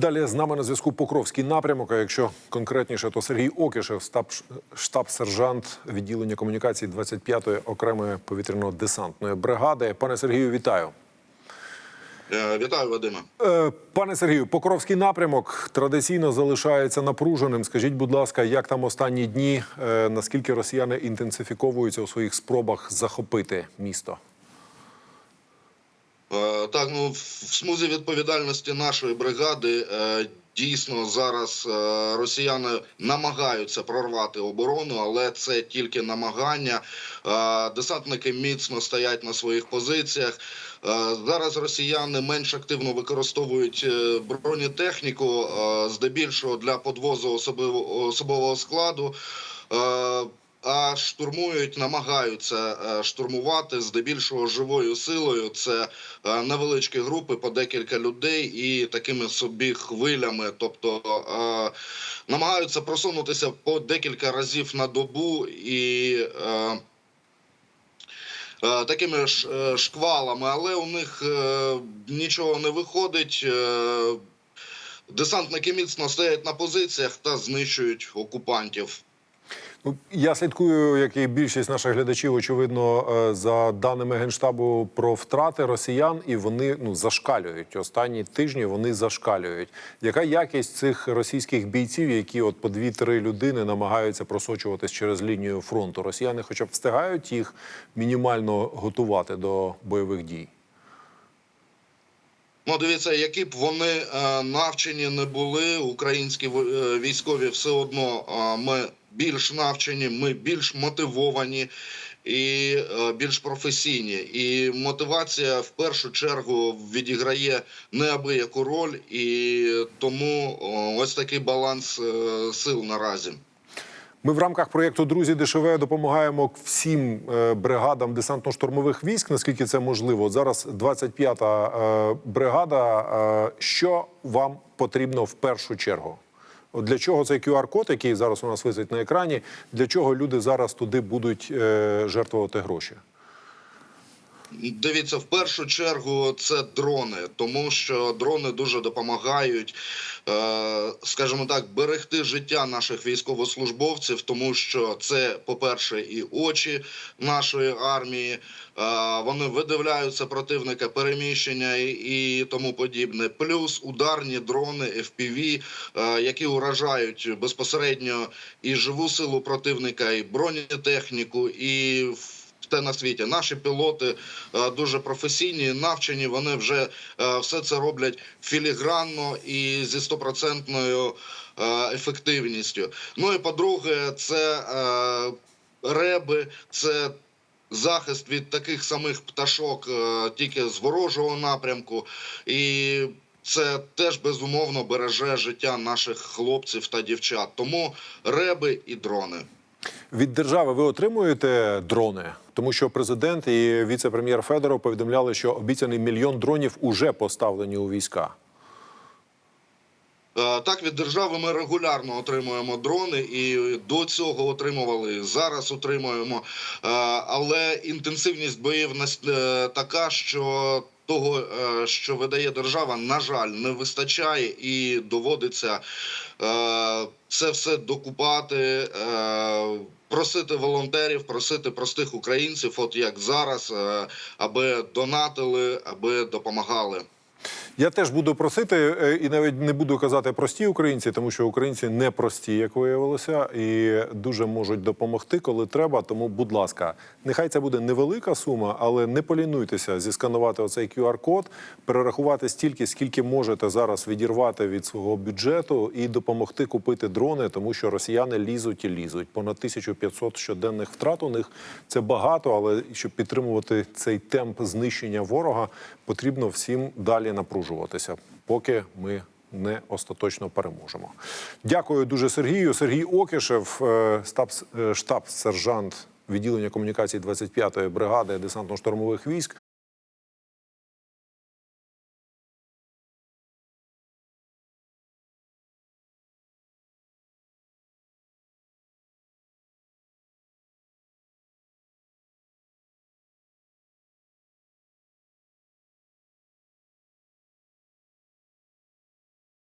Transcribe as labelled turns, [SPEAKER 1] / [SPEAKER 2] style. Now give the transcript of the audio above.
[SPEAKER 1] Далі з нами на зв'язку Покровський напрямок. А якщо конкретніше, то Сергій Окішев, штаб, штаб-сержант відділення комунікації 25-ї окремої повітряно-десантної бригади. Пане Сергію, вітаю.
[SPEAKER 2] Е, Вітаю, Вадиме.
[SPEAKER 1] Е, Пане Сергію, Покровський напрямок традиційно залишається напруженим. Скажіть, будь ласка, як там останні дні? Е, Наскільки росіяни інтенсифіковуються у своїх спробах захопити місто?
[SPEAKER 2] Е, Так, ну в смузі відповідальності нашої бригади е, дійсно зараз е, росіяни намагаються прорвати оборону, але це тільки намагання. Десантники міцно стоять на своїх позиціях. Зараз росіяни менш активно використовують бронетехніку, здебільшого для подвозу особового складу. А штурмують, намагаються е, штурмувати здебільшого живою силою. Це е, невеличкі групи по декілька людей і такими собі хвилями. Тобто е, намагаються просунутися по декілька разів на добу і. Такими ж шквалами, але у них нічого не виходить. Десантники міцно стоять на позиціях та знищують окупантів.
[SPEAKER 1] Ну, я слідкую, як і більшість наших глядачів, очевидно, е, за даними генштабу про втрати росіян, і вони ну зашкалюють. Останні тижні вони зашкалюють. Яка якість цих російських бійців, які от по дві-три людини намагаються просочуватись через лінію фронту? Росіяни, хоча б встигають їх мінімально готувати до бойових дій.
[SPEAKER 2] Ну, дивіться, які б вони е, навчені не були, українські е, військові все одно ми більш навчені, ми більш мотивовані і е, більш професійні. І мотивація в першу чергу відіграє неабияку роль, і тому ось такий баланс е, сил наразі.
[SPEAKER 1] Ми в рамках проєкту Друзі ДШВ допомагаємо всім е, бригадам десантно-штурмових військ, наскільки це можливо. Зараз 25-та е, бригада. Що вам потрібно в першу чергу? Для чого цей QR-код, який зараз у нас висить на екрані? Для чого люди зараз туди будуть е, жертвувати гроші?
[SPEAKER 2] Дивіться, в першу чергу це дрони, тому що дрони дуже допомагають, е, скажімо так, берегти життя наших військовослужбовців, тому що це, по-перше, і очі нашої армії. е, Вони видивляються противника, переміщення і, тому подібне. Плюс ударні дрони FPV, е, які уражають безпосередньо і живу силу противника, і бронетехніку, і в те на світі. Наші пілоти е, дуже професійні, навчені. Вони вже е, все це роблять філігранно і зі стопроцентною е, ефективністю. Ну і по-друге, це реби, це захист від таких самих пташок, тільки з ворожого напрямку. І це теж безумовно береже життя наших хлопців та дівчат. Тому реби і дрони.
[SPEAKER 1] Від держави ви отримуєте дрони, тому що президент і віце-прем'єр Федоров повідомляли, що обіцяний мільйон дронів уже поставлені у війська.
[SPEAKER 2] Е, Так, від держави ми регулярно отримуємо дрони, і до цього отримували зараз. Отримуємо, Е, але інтенсивність боїв е, така, що того, що видає держава, на жаль, не вистачає, і доводиться це все докупати. Просити волонтерів, просити простих українців, от як зараз, е, аби донатили, аби допомагали.
[SPEAKER 1] Я теж буду просити, е, і навіть не буду казати прості українці, тому що українці не прості, як виявилося, і дуже можуть допомогти, коли треба. Тому, будь ласка, нехай це буде невелика сума, але не полінуйтеся зісканувати оцей QR-код, перерахувати стільки, скільки можете зараз відірвати від свого бюджету і допомогти купити дрони, тому що росіяни лізуть і лізуть. Понад 1500 щоденних втрат у них це багато, але щоб підтримувати цей темп знищення ворога, потрібно всім далі напружуватися, поки ми не остаточно переможемо. Дякую дуже Сергію. Сергій Окишев, е, штаб, е, штаб-сержант відділення комунікації 25-ї бригади десантно-штурмових військ.